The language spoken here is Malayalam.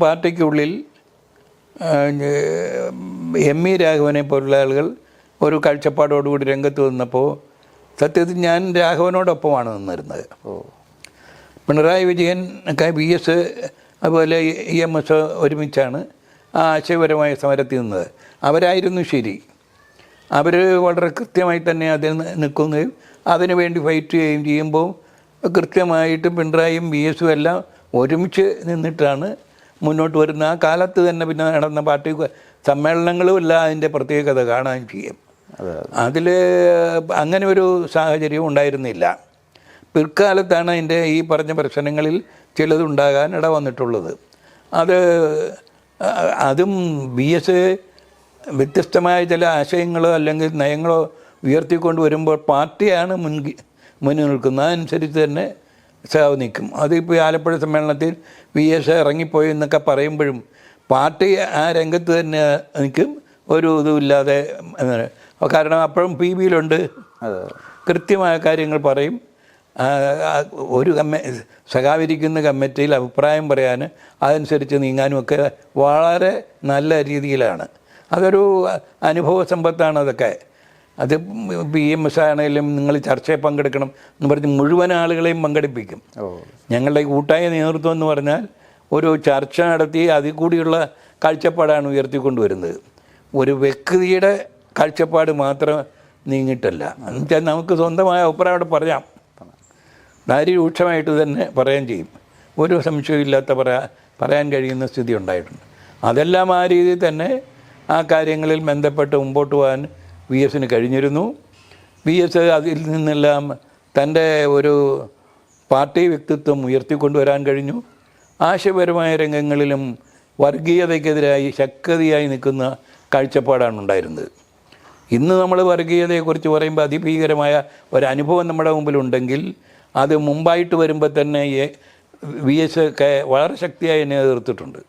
പാർട്ടിക്കുള്ളിൽ എം ഇ രാഘവനെ പോലുള്ള ആളുകൾ ഒരു കാഴ്ചപ്പാടോടുകൂടി രംഗത്ത് വന്നപ്പോൾ സത്യത്തിൽ ഞാൻ രാഘവനോടൊപ്പമാണ് നിന്നിരുന്നത്. പിണറായി വിജയൻ ബി എസ് അതുപോലെ ഇ എം എസ് ഒരുമിച്ചാണ് ആ ആശയപരമായ സമരത്തിൽ നിന്നത്. അവരായിരുന്നു ശരി. അവർ വളരെ കൃത്യമായി തന്നെ അതിൽ നിൽക്കുകയും അതിനു വേണ്ടി ഫൈറ്റ് ചെയ്യുകയും ചെയ്യുമ്പോൾ കൃത്യമായിട്ട് പിണറായിയും ബി എസും എല്ലാം ഒരുമിച്ച് നിന്നിട്ടാണ് മുന്നോട്ട് വരുന്ന ആ കാലത്ത് തന്നെ പിന്നെ നടന്ന പാർട്ടി സമ്മേളനങ്ങളും ഇല്ല അതിന്റെ പ്രത്യേകത കാണാൻ ചെയ്യും അതിൽ അങ്ങനെ ഒരു സാഹചര്യം ഉണ്ടായിരുന്നില്ല. പിൽക്കാലത്താണ് അതിന്റെ ഈ പറഞ്ഞ പ്രശ്നങ്ങളിൽ ചിലതുണ്ടാകാൻ ഇട വന്നിട്ടുള്ളത്. അത് അതും ബി എസ് വ്യത്യസ്തമായ ചില ആശയങ്ങളോ അല്ലെങ്കിൽ നയങ്ങളോ ഉയർത്തിക്കൊണ്ട് വരുമ്പോൾ പാർട്ടിയാണ് മുൻകി മുന്നിൽ നിൽക്കുന്നത്. അതനുസരിച്ച് തന്നെ സാവ് നിൽക്കും അതിപ്പോൾ ആലപ്പുഴ സമ്മേളനത്തിൽ വി എസ് ഇറങ്ങിപ്പോയി എന്നൊക്കെ പറയുമ്പോഴും പാർട്ടി ആ രംഗത്ത് തന്നെ നിൽക്കും ഒരു ഇതുമില്ലാതെ. കാരണം അപ്പോഴും പി ബിയിലുണ്ട് കൃത്യമായ കാര്യങ്ങൾ പറയും. ഒരു കമ്മ സഖാവിരിക്കുന്ന കമ്മിറ്റിയിൽ അഭിപ്രായം പറയാൻ അതനുസരിച്ച് നീങ്ങാനും ഒക്കെ വളരെ നല്ല രീതിയിലാണ്. അതൊരു അനുഭവ സമ്പത്താണ് അതൊക്കെ. അത് പി എം എസ് ആണെങ്കിലും നിങ്ങൾ ചർച്ചയിൽ പങ്കെടുക്കണം എന്ന് പറഞ്ഞ് മുഴുവൻ ആളുകളെയും പങ്കെടുപ്പിക്കും. ഞങ്ങളുടെ ഈ കൂട്ടായ നേതൃത്വം എന്ന് പറഞ്ഞാൽ ഒരു ചർച്ച നടത്തി അതിൽ കൂടിയുള്ള കാഴ്ചപ്പാടാണ് ഉയർത്തിക്കൊണ്ടുവരുന്നത്. ഒരു വ്യക്തിയുടെ കാഴ്ചപ്പാട് മാത്രം നീങ്ങിയിട്ടല്ല. എന്നുവെച്ചാൽ നമുക്ക് സ്വന്തമായ അഭിപ്രായം അവിടെ പറയാം. രൂക്ഷമായിട്ട് തന്നെ പറയാൻ ചെയ്യും. ഒരു സംശയമില്ലാത്ത പറയാ പറയാൻ കഴിയുന്ന സ്ഥിതി ഉണ്ടായിട്ടുണ്ട്. അതെല്ലാം ആ രീതിയിൽ തന്നെ ആ കാര്യങ്ങളിൽ ബന്ധപ്പെട്ട് മുമ്പോട്ട് പോകാൻ വി എസിന് കഴിഞ്ഞിരുന്നു. വി എസ് അതിൽ നിന്നെല്ലാം തന്റെ ഒരു പാർട്ടി വ്യക്തിത്വം ഉയർത്തിക്കൊണ്ടുവരാൻ കഴിഞ്ഞു. ആശയപരമായ രംഗങ്ങളിലും വർഗീയതയ്ക്കെതിരായി ശക്തിയായി നിൽക്കുന്ന കാഴ്ചപ്പാടാണ് ഉണ്ടായിരുന്നത്. ഇന്ന് നമ്മൾ വർഗീയതയെക്കുറിച്ച് പറയുമ്പോൾ അതിഭീകരമായ ഒരു അനുഭവം നമ്മുടെ മുമ്പിലുണ്ടെങ്കിൽ അത് മുമ്പായിട്ട് വരുമ്പോൾ തന്നെ വി എസ് വളരെ ശക്തിയായി എന്നെ എതിർത്തിട്ടുണ്ട്.